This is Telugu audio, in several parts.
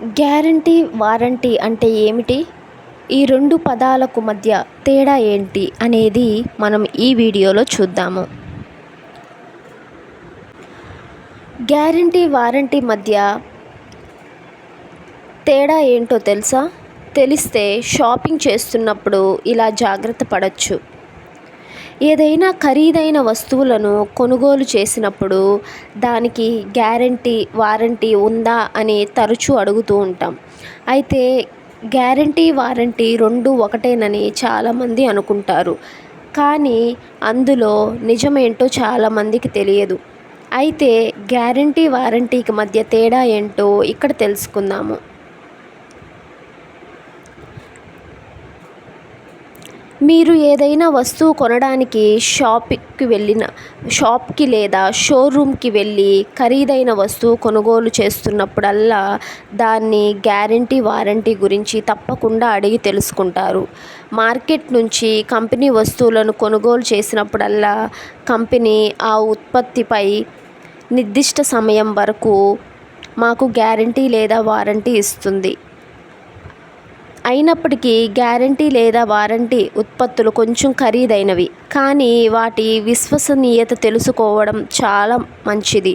గ్యారంటీ వారంటీ అంటే ఏమిటి? ఈ రెండు పదాలకు మధ్య తేడా ఏంటి అనేది మనం ఈ వీడియోలో చూద్దాము. గ్యారంటీ వారంటీ మధ్య తేడా ఏంటో తెలుసా? తెలిస్తే షాపింగ్ చేస్తున్నప్పుడు ఇలా జాగ్రత్త పడవచ్చు ఏదైనా ఖరీదైన వస్తువులను కొనుగోలు చేసినప్పుడు దానికి గ్యారంటీ వారంటీ ఉందా అని తరచూ అడుగుతూ ఉంటాం. అయితే గ్యారంటీ వారంటీ రెండు ఒకటేనని చాలామంది అనుకుంటారు. కానీ అందులో నిజమేంటో చాలామందికి తెలియదు. అయితే గ్యారంటీ వారంటీకి మధ్య తేడా ఏంటో ఇక్కడ తెలుసుకుందాము. మీరు ఏదైనా వస్తువు కొనడానికి షాప్కి వెళ్ళిన షాప్కి లేదా షోరూమ్కి వెళ్ళి ఖరీదైన వస్తువు కొనుగోలు చేస్తున్నప్పుడల్లా దాన్ని గ్యారంటీ వారంటీ గురించి తప్పకుండా అడిగి తెలుసుకుంటారు. మార్కెట్ నుంచి కంపెనీ వస్తువులను కొనుగోలు చేసినప్పుడల్లా కంపెనీ ఆ ఉత్పత్తిపై నిర్దిష్ట సమయం వరకు మాకు గ్యారంటీ లేదా వారంటీ ఇస్తుంది. అయినప్పటికీ గ్యారంటీ లేదా వారంటీ ఉత్పత్తులు కొంచెం ఖరీదైనవి. కానీ వాటి విశ్వసనీయత తెలుసుకోవడం చాలా మంచిది.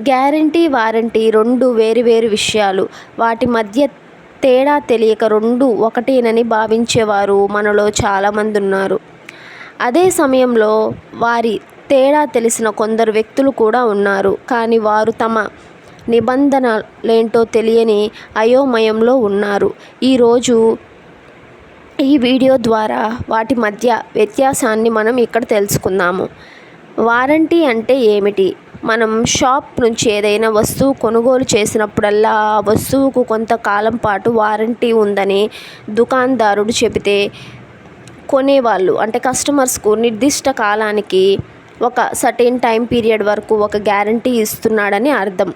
గ్యారంటీ వారంటీ రెండు వేరు వేరు విషయాలు. వాటి మధ్య తేడా తెలియక రెండు ఒకటేనని భావించేవారు మనలో చాలామంది ఉన్నారు అదే సమయంలో వారి తేడా తెలిసిన కొందరు వ్యక్తులు కూడా ఉన్నారు. కానీ వారు తమ నిబంధనలేంటో తెలియని అయోమయంలో ఉన్నారు. ఈరోజు ఈ వీడియో ద్వారా వాటి మధ్య వ్యత్యాసాన్ని మనం ఇక్కడ తెలుసుకుందాము. వారంటీ అంటే ఏమిటి? మనం షాప్ నుంచి ఏదైనా వస్తువు కొనుగోలు చేసినప్పుడల్లా ఆ వస్తువుకు కొంతకాలం పాటు వారంటీ ఉందని దుకాణదారుడు చెబితే కొనేవాళ్ళు అంటే కస్టమర్స్కు నిర్దిష్ట కాలానికి ఒక సర్టెన్ టైం పీరియడ్ వరకు ఒక గ్యారంటీ ఇస్తున్నాడని అర్థం.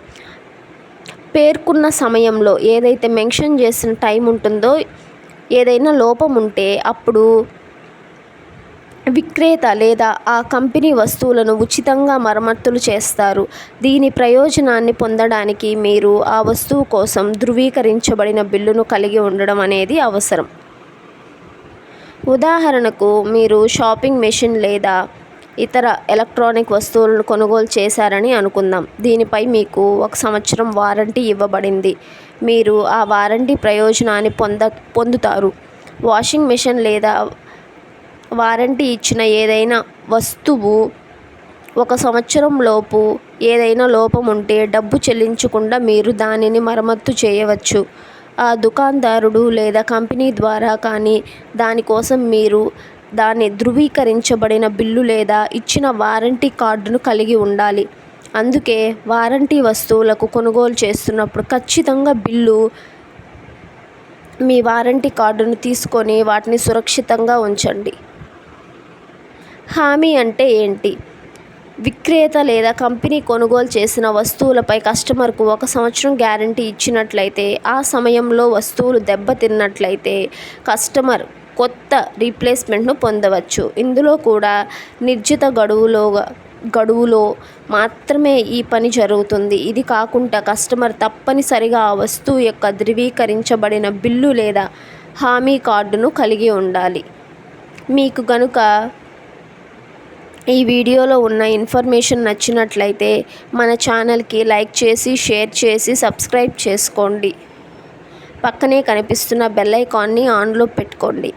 పేర్కొన్న సమయంలో ఏదైతే మెన్షన్ చేసిన టైం ఉంటుందో ఏదైనా లోపం ఉంటే అప్పుడు విక్రేత లేదా ఆ కంపెనీ వస్తువులను ఉచితంగా మరమ్మతులు చేస్తారు. దీని ప్రయోజనాన్ని పొందడానికి మీరు ఆ వస్తువు కోసం ధృవీకరించబడిన బిల్లును కలిగి ఉండడం అనేది అవసరం. ఉదాహరణకు మీరు షాపింగ్ మెషిన్ లేదా ఇతర ఎలక్ట్రానిక్ వస్తువులను కొనుగోలు చేశారని అనుకుందాం. దీనిపై మీకు ఒక సంవత్సరం వారంటీ ఇవ్వబడింది. మీరు ఆ వారంటీ ప్రయోజనాన్ని పొంద పొందుతారు. వాషింగ్ మిషన్ లేదా వారంటీ ఇచ్చిన ఏదైనా వస్తువు ఒక సంవత్సరం లోపు ఏదైనా లోపం ఉంటే డబ్బు చెల్లించకుండా మీరు దానిని మరమ్మత్తు చేయవచ్చు. ఆ దుకాణదారుడు లేదా కంపెనీ ద్వారా కానీ దానికోసం మీరు దాని ధృవీకరించబడిన బిల్లు లేదా ఇచ్చిన వారంటీ కార్డును కలిగి ఉండాలి. అందుకే వారంటీ వస్తువులకు కొనుగోలు చేస్తున్నప్పుడు ఖచ్చితంగా బిల్లు మీ వారంటీ కార్డును తీసుకొని వాటిని సురక్షితంగా ఉంచండి. హామీ అంటే ఏంటి? విక్రేత లేదా కంపెనీ కొనుగోలు చేసిన వస్తువులపై కస్టమర్కు ఒక సంవత్సరం గ్యారంటీ ఇచ్చినట్లయితే ఆ సమయంలో వస్తువులు దెబ్బతిన్నట్లయితే కస్టమర్ కొత్త రీప్లేస్మెంట్ను పొందవచ్చు. ఇందులో కూడా నిర్జిత గడువులో గడువులో మాత్రమే ఈ పని జరుగుతుంది. ఇది కాకుండా కస్టమర్ తప్పనిసరిగా ఆ వస్తువు యొక్క ధృవీకరించబడిన బిల్లు లేదా హామీ కార్డును కలిగి ఉండాలి. మీకు గనుక ఈ వీడియోలో ఉన్న ఇన్ఫర్మేషన్ నచ్చినట్లయితే మన ఛానల్కి లైక్ చేసి షేర్ చేసి సబ్స్క్రైబ్ చేసుకోండి. పక్కనే కనిపిస్తున్న బెల్ ఐకాన్ని ఆన్లో పెట్టుకోండి.